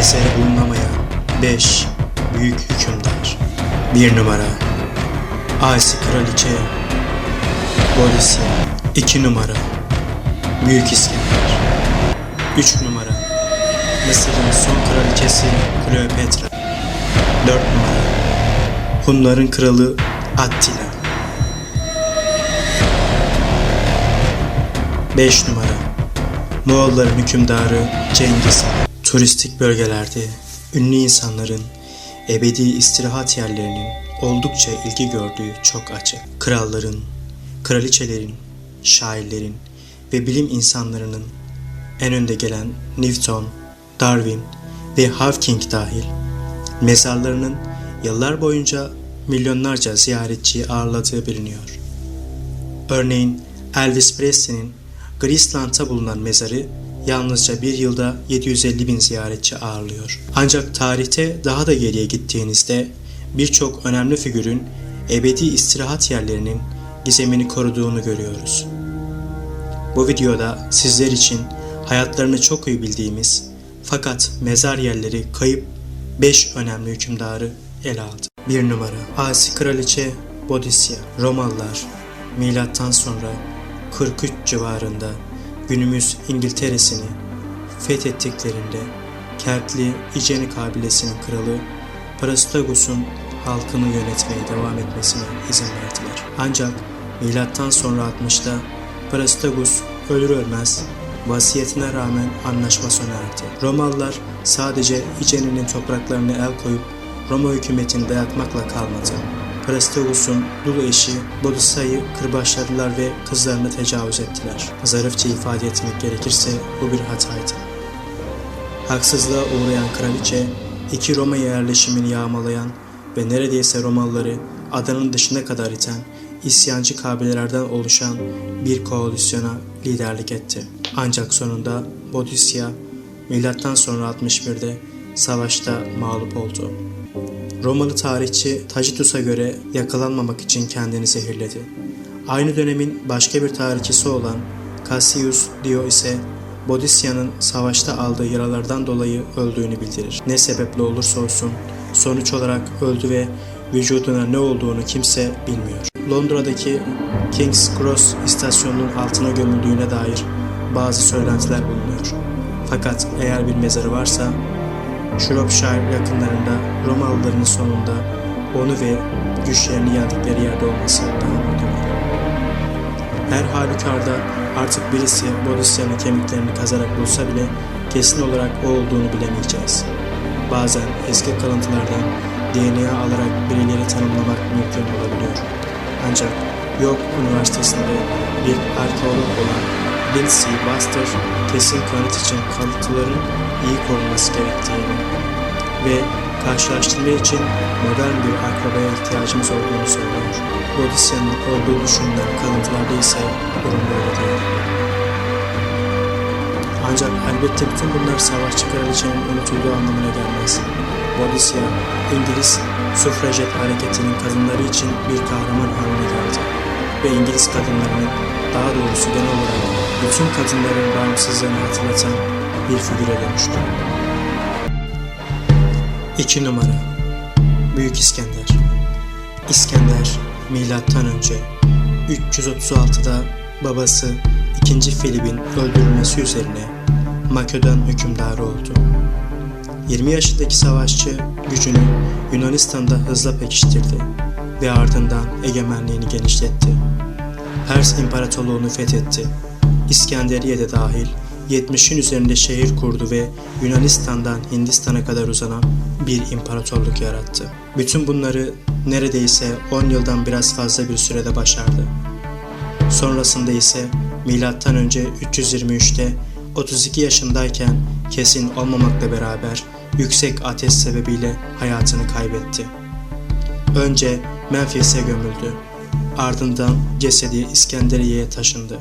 Eseri bulunamayan 5 büyük hükümdar. 1 numara Asi Kraliçe Borisya 2 numara Büyük İskender 3 numara Mısır'ın son kraliçesi Kleopatra 4 numara Hunların kralı Attila 5 numara Moğolların hükümdarı Cengiz Han. Turistik bölgelerde ünlü insanların ebedi istirahat yerlerinin oldukça ilgi gördüğü çok açık. Kralların, kraliçelerin, şairlerin ve bilim insanlarının en önde gelen Newton, Darwin ve Hawking dahil mezarlarının yıllar boyunca milyonlarca ziyaretçiyi ağırladığı biliniyor. Örneğin Elvis Presley'nin Graceland'ta bulunan mezarı yalnızca bir yılda 750 bin ziyaretçi ağırlıyor. Ancak tarihte daha da geriye gittiğinizde birçok önemli figürün ebedi istirahat yerlerinin gizemini koruduğunu görüyoruz. Bu videoda sizler için hayatlarını çok iyi bildiğimiz fakat mezar yerleri kayıp 5 önemli hükümdarı ele aldı. 1 numara Asi Kraliçe Bodisya Romalılar milattan sonra 43 civarında günümüz İngiltere'sini fethettiklerinde Kertli İceni kabilesinin kralı Prastagus'un halkını yönetmeye devam etmesine izin verdiler. Ancak milattan sonra 60'ta Prastagus ölür ölmez vasiyetine rağmen anlaşma sona erdi. Romalılar sadece İceni'nin topraklarını el koyup Roma hükümetini dayatmakla kalmadı. Prastagus'un dul eşi Bodisa'yı kırbaçladılar ve kızlarını tecavüz ettiler. Zarifçe ifade etmek gerekirse bu bir hataydı. Haksızlığa uğrayan kraliçe, iki Roma yerleşimini yağmalayan ve neredeyse Romalıları adanın dışına kadar iten isyancı kabilelerden oluşan bir koalisyona liderlik etti. Ancak sonunda Bodisya milattan sonra 61'de savaşta mağlup oldu. Romalı tarihçi Tacitus'a göre yakalanmamak için kendini zehirledi. Aynı dönemin başka bir tarihçisi olan Cassius Dio ise Bodisya'nın savaşta aldığı yaralardan dolayı öldüğünü bildirir. Ne sebeple olursa olsun sonuç olarak öldü ve vücuduna ne olduğunu kimse bilmiyor. Londra'daki King's Cross istasyonunun altına gömüldüğüne dair bazı söylentiler bulunuyor. Fakat eğer bir mezarı varsa Shropshire yakınlarında Romalıların sonunda onu ve güçlerini yendikleri yerde olması daha muhtemel. Her halükarda artık birisi Bodisya'nın kemiklerini kazarak bulsa bile kesin olarak o olduğunu bilemeyeceğiz. Bazen eski kalıntılardan DNA alarak birileri tanımlamak mümkün olabiliyor. Ancak York Üniversitesi'nde bir arkeolog olan Lindsay Buster kesin kanıt için kalıntıların iyi korunması gerektiğini ve karşılaştırma için modern bir akrabaya ihtiyacımız olduğunu söylüyor. Bodisya'nın olduğu düşünülen kalıntılarda ise durum böyle değil. Ancak elbette bütün bunlar savaşçı kraliçenin unutulduğu anlamına gelmez. Bodisya, İngiliz sufrajet hareketinin kadınları için bir kahraman haline geldi. Ve İngiliz kadınlarının, daha doğrusu genel olarak bütün kadınların bağımsızlığını hatırlatan bir figüre dönüştü. 2 numara Büyük İskender İskender milattan önce 336'da babası 2. Filip'in öldürülmesi üzerine Makedon hükümdarı oldu. 20 yaşındaki savaşçı gücünü Yunanistan'da hızla pekiştirdi ve ardından egemenliğini genişletti. Pers İmparatorluğunu fethetti. İskenderiye'de dahil 70'in üzerinde şehir kurdu ve Yunanistan'dan Hindistan'a kadar uzanan bir imparatorluk yarattı. Bütün bunları neredeyse 10 yıldan biraz fazla bir sürede başardı. Sonrasında ise milattan önce 323'te 32 yaşındayken kesin olmamakla beraber yüksek ateş sebebiyle hayatını kaybetti. Önce Memphis'e gömüldü. Ardından cesedi İskenderiye'ye taşındı.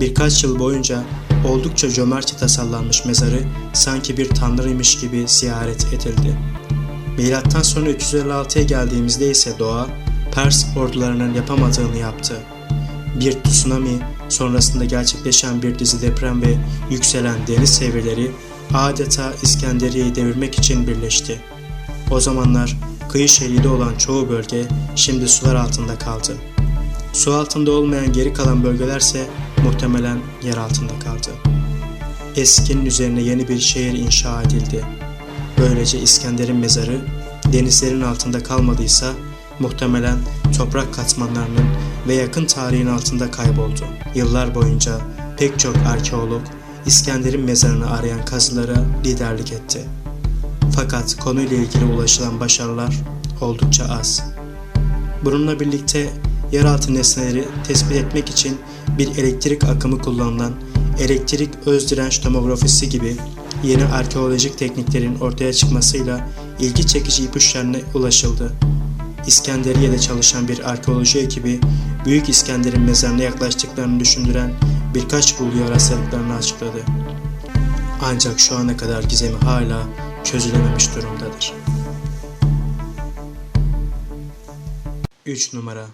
Birkaç yıl boyunca oldukça cömertçe tasarlanmış mezarı sanki bir tanrıymış gibi ziyaret edildi. Milattan sonra 356'ya geldiğimizde ise doğa Pers ordularının yapamadığını yaptı. Bir tsunami sonrasında gerçekleşen bir dizi deprem ve yükselen deniz seviyeleri adeta İskenderiye'yi devirmek için birleşti. O zamanlar kıyı şeridi olan çoğu bölge şimdi sular altında kaldı. Su altında olmayan geri kalan bölgelerse muhtemelen yer altında kaldı. Eskinin üzerine yeni bir şehir inşa edildi. Böylece İskender'in mezarı denizlerin altında kalmadıysa muhtemelen toprak katmanlarının ve yakın tarihin altında kayboldu. Yıllar boyunca pek çok arkeolog İskender'in mezarını arayan kazılara liderlik etti. Fakat konuyla ilgili ulaşılan başarılar oldukça az. Bununla birlikte yeraltı nesneleri tespit etmek için bir elektrik akımı kullanılan elektrik öz direnç tomografisi gibi yeni arkeolojik tekniklerin ortaya çıkmasıyla ilgi çekici ipuçlarına ulaşıldı. İskenderiye'de çalışan bir arkeoloji ekibi Büyük İskender'in mezarına yaklaştıklarını düşündüren birkaç bulguya rastladıklarını açıkladı. Ancak şu ana kadar gizemi hala çözülememiş durumdadır. 3 numara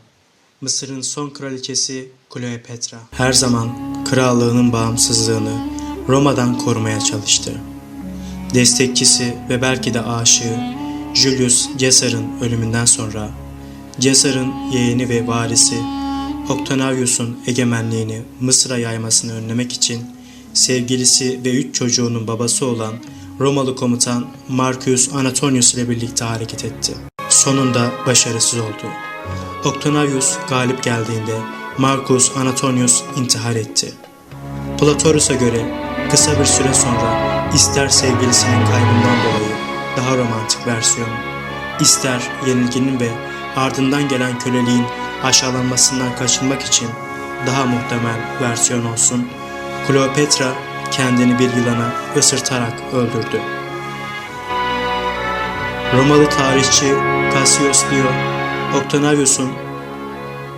Mısır'ın son kraliçesi Kleopatra her zaman krallığının bağımsızlığını Roma'dan korumaya çalıştı. Destekçisi ve belki de aşığı Julius Caesar'ın ölümünden sonra Caesar'ın yeğeni ve varisi Octavius'un egemenliğini Mısır'a yaymasını önlemek için sevgilisi ve üç çocuğunun babası olan Romalı komutan Marcus Antonius ile birlikte hareket etti. Sonunda başarısız oldu. Octavius galip geldiğinde Marcus Antonius intihar etti. Platorus'a göre kısa bir süre sonra ister sevgilisinin kaybından dolayı daha romantik versiyon, ister yenilginin ve ardından gelen köleliğin aşağılanmasından kaçınmak için daha muhtemel versiyon olsun, Kleopatra kendini bir yılana ısırtarak öldürdü. Romalı tarihçi Cassius Dio, Octavius'un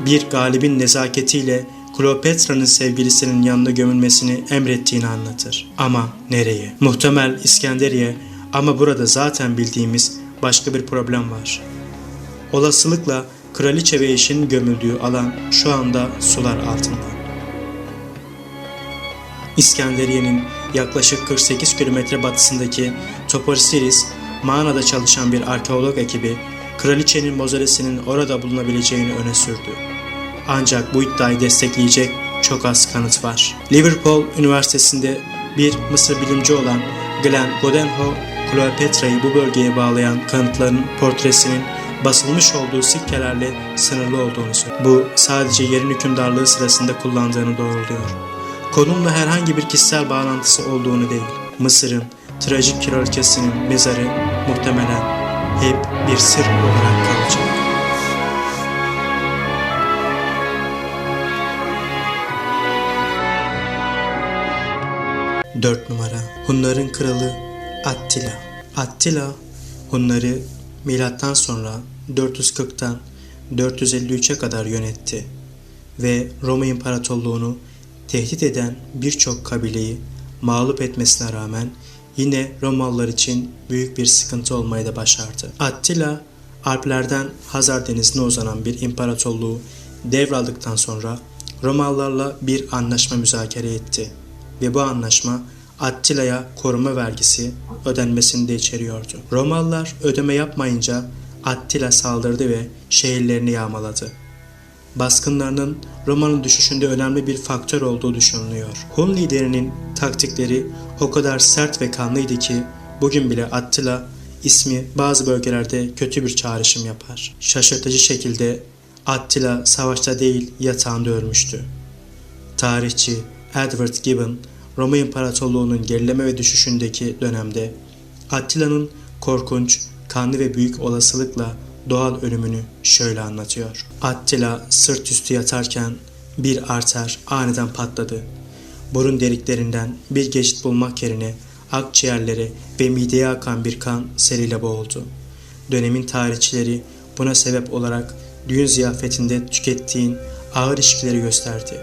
bir galibin nezaketiyle Kleopatra'nın sevgilisinin yanına gömülmesini emrettiğini anlatır. Ama nereye? Muhtemel İskenderiye ama burada zaten bildiğimiz başka bir problem var. Olasılıkla kraliçe ve eşinin gömüldüğü alan şu anda sular altında. İskenderiye'nin yaklaşık 48 kilometre batısındaki Toporsiris, mağarada çalışan bir arkeolog ekibi, kraliçenin mozolesinin orada bulunabileceğini öne sürdü. Ancak bu iddiayı destekleyecek çok az kanıt var. Liverpool Üniversitesi'nde bir Mısır bilimci olan Glenn Godenho, Kleopatra'yı bu bölgeye bağlayan kanıtların portresinin basılmış olduğu sikkelerle sınırlı olduğunu söylüyor. Bu sadece yerin hükümdarlığı sırasında kullandığını doğruluyor. Konumla herhangi bir kişisel bağlantısı olduğunu değil. Mısır'ın trajik kraliçesinin mezarı muhtemelen hep bir sır olarak kalacak. Dört numara Hunların kralı Attila. Attila Hunları milattan sonra 440'tan 453'e kadar yönetti ve Roma İmparatorluğunu tehdit eden birçok kabileyi mağlup etmesine rağmen yine Romalılar için büyük bir sıkıntı olmayı da başardı. Attila, Alplerden Hazar Denizi'ne uzanan bir imparatorluğu devraldıktan sonra Romalılarla bir anlaşma müzakere etti ve bu anlaşma Attila'ya koruma vergisi ödenmesini de içeriyordu. Romalılar ödeme yapmayınca Attila saldırdı ve şehirlerini yağmaladı. Baskınlarının Roma'nın düşüşünde önemli bir faktör olduğu düşünülüyor. Hun liderinin taktikleri o kadar sert ve kanlıydı ki bugün bile Attila ismi bazı bölgelerde kötü bir çağrışım yapar. Şaşırtıcı şekilde Attila savaşta değil yatağında ölmüştü. Tarihçi Edward Gibbon Roma İmparatorluğu'nun gerileme ve düşüşündeki dönemde Attila'nın korkunç, kanlı ve büyük olasılıkla doğal ölümünü şöyle anlatıyor. Attila sırt üstü yatarken bir arter aniden patladı. Burun deliklerinden bir geçit bulmak yerine akciğerleri ve mideye akan bir kan seriyle boğuldu. Dönemin tarihçileri buna sebep olarak düğün ziyafetinde tükettiğin ağır içkileri gösterdi.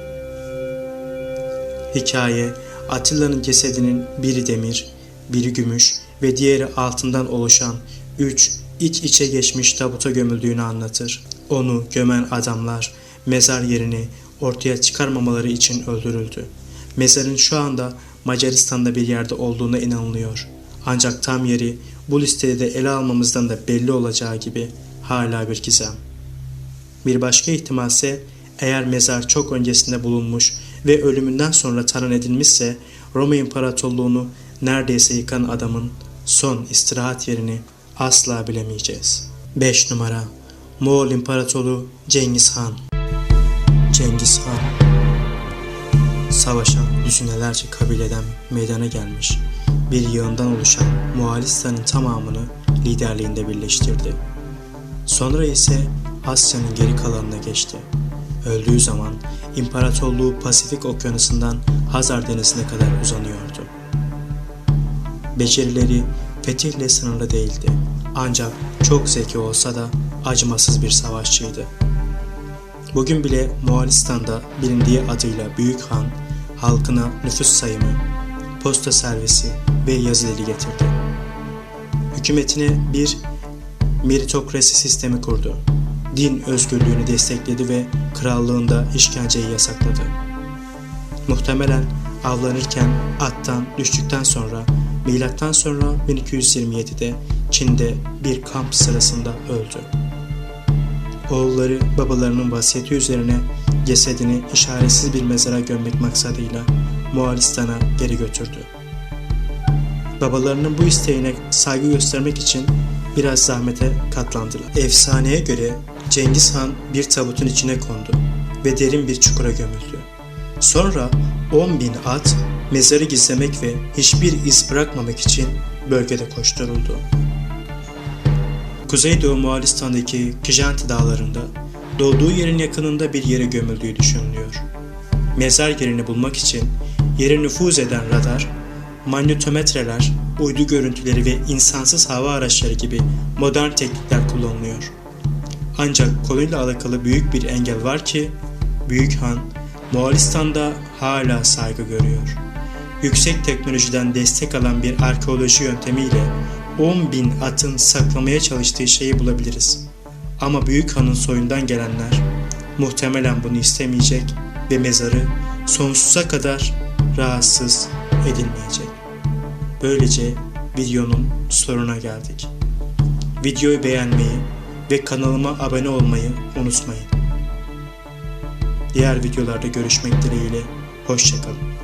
Hikaye Atilla'nın cesedinin biri demir, biri gümüş ve diğeri altından oluşan üç iç içe geçmiş tabuta gömüldüğünü anlatır. Onu gömen adamlar mezar yerini ortaya çıkarmamaları için öldürüldü. Mezarın şu anda Macaristan'da bir yerde olduğuna inanılıyor. Ancak tam yeri bu listede de ele almamızdan da belli olacağı gibi hala bir gizem. Bir başka ihtimalse eğer mezar çok öncesinde bulunmuş ve ölümünden sonra taran edilmişse Roma İmparatorluğunu neredeyse yıkan adamın son istirahat yerini asla bilemeyeceğiz. 5 numara Moğol İmparatoru Cengiz Han Cengiz Han Savaşa düzinelerce kabileden meydana gelmiş bir yığından oluşan Moğolistan'ın tamamını liderliğinde birleştirdi. Sonra ise Asya'nın geri kalanına geçti. Öldüğü zaman imparatorluğu Pasifik okyanusundan Hazar denizine kadar uzanıyordu. Becerileri fetihle sınırlı değildi. Ancak çok zeki olsa da acımasız bir savaşçıydı. Bugün bile Moğolistan'da bilindiği adıyla Büyük Han, halkına nüfus sayımı, posta servisi ve yazı dili getirdi. Hükümetine bir meritokrasi sistemi kurdu. Din özgürlüğünü destekledi ve krallığında işkenceyi yasakladı. Muhtemelen avlanırken attan düştükten sonra milattan sonra 1227'de Çin'de bir kamp sırasında öldü. Oğulları babalarının vasiyeti üzerine cesedini işaretsiz bir mezara gömmek maksadıyla Moğolistan'a geri götürdü. Babalarının bu isteğine saygı göstermek için biraz zahmete katlandılar. Efsaneye göre Cengiz Han bir tabutun içine kondu ve derin bir çukura gömüldü. Sonra 10 bin at mezarı gizlemek ve hiçbir iz bırakmamak için bölgede koşturuldu. Kuzeydoğu Moğolistan'daki Kijanti dağlarında doğduğu yerin yakınında bir yere gömüldüğü düşünülüyor. Mezar yerini bulmak için yere nüfuz eden radar, manyetometreler, uydu görüntüleri ve insansız hava araçları gibi modern teknikler kullanılıyor. Ancak konuyla alakalı büyük bir engel var ki Büyük Han Moğolistan'da hala saygı görüyor. Yüksek teknolojiden destek alan bir arkeoloji yöntemiyle 10 bin atın saklamaya çalıştığı şeyi bulabiliriz. Ama Büyük Han'ın soyundan gelenler muhtemelen bunu istemeyecek ve mezarı sonsuza kadar rahatsız edilmeyecek. Böylece videonun sonuna geldik. Videoyu beğenmeyi ve kanalıma abone olmayı unutmayın. Diğer videolarda görüşmek dileğiyle, hoşçakalın.